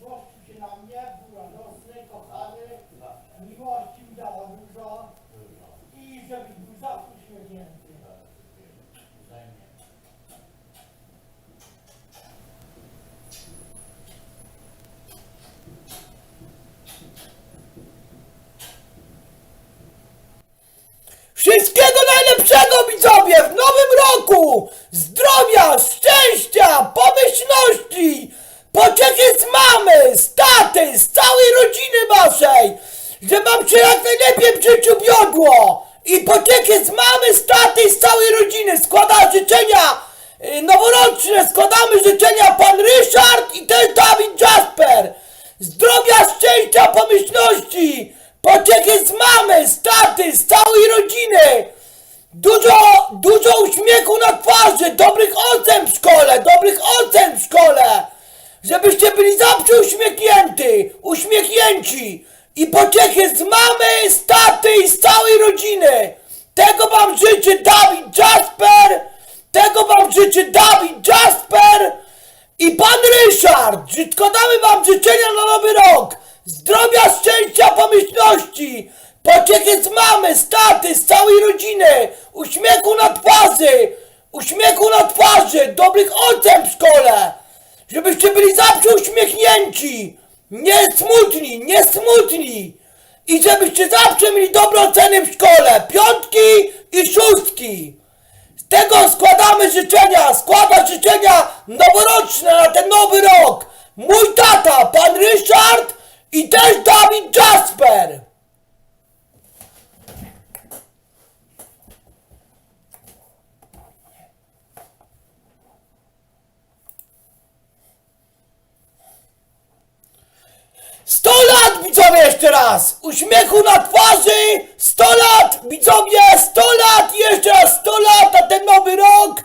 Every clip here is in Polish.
Złościł się na mnie, kochany, tak, tak. miłości mi dała dużo i był zawsze. Tak, Wszystkiego najlepszego widzowie w nowym roku! Zdrowia, szczęścia, pomyślności! Pociechy z mamy, z taty, z całej rodziny waszej! Że wam się jak najlepiej w życiu wiodło! I pociechy z mamy, z taty, z całej rodziny! Składa życzenia y, noworoczne, składamy życzenia pan Ryszard i też Dawid Jasper! Zdrowia, szczęścia, pomyślności! Pociechy z mamy, z taty, z całej rodziny! Dużo, dużo uśmiechu na twarzy, dobrych ocen w szkole, dobrych ocen w szkole! Żebyście byli zawsze uśmiechnięty, uśmiechnięci! I pociechy z mamy, z taty i z całej rodziny! Tego wam życzy Dawid Jasper! Tego wam życzy Dawid Jasper! I pan Ryszard! Składamy wam życzenia na nowy rok! Zdrowia, szczęścia, pomyślności! Pociechy z mamy, z taty, z całej rodziny! Uśmiechu na twarzy! Uśmiechu na twarzy! Dobrych ocen w szkole! Żebyście byli zawsze uśmiechnięci! Nie smutni, nie smutni! I żebyście zawsze mieli dobre oceny w szkole! Piątki i szóstki! Z tego składamy życzenia, składa życzenia noworoczne na ten nowy rok. Mój tata, pan Ryszard i też Dawid Jasper. Sto lat, widzowie, jeszcze raz! Uśmiechu na twarzy! Sto lat, widzowie! Sto lat! Jeszcze raz sto lat na ten nowy rok!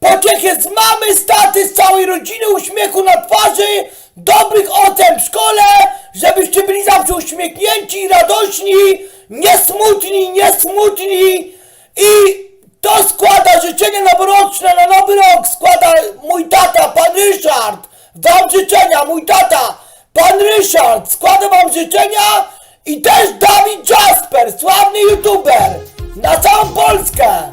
Pociechy z mamy, z taty, z całej rodziny, uśmiechu na twarzy! Dobrych ocen w szkole! Żebyście byli zawsze uśmiechnięci radośni! Nie smutni, nie smutni! I to składa życzenia noworoczne na nowy rok! Składa mój tata, pan Ryszard! Wam życzenia, mój tata! Pan Ryszard składa wam życzenia i też Dawid Jasper, sławny youtuber na całą Polskę.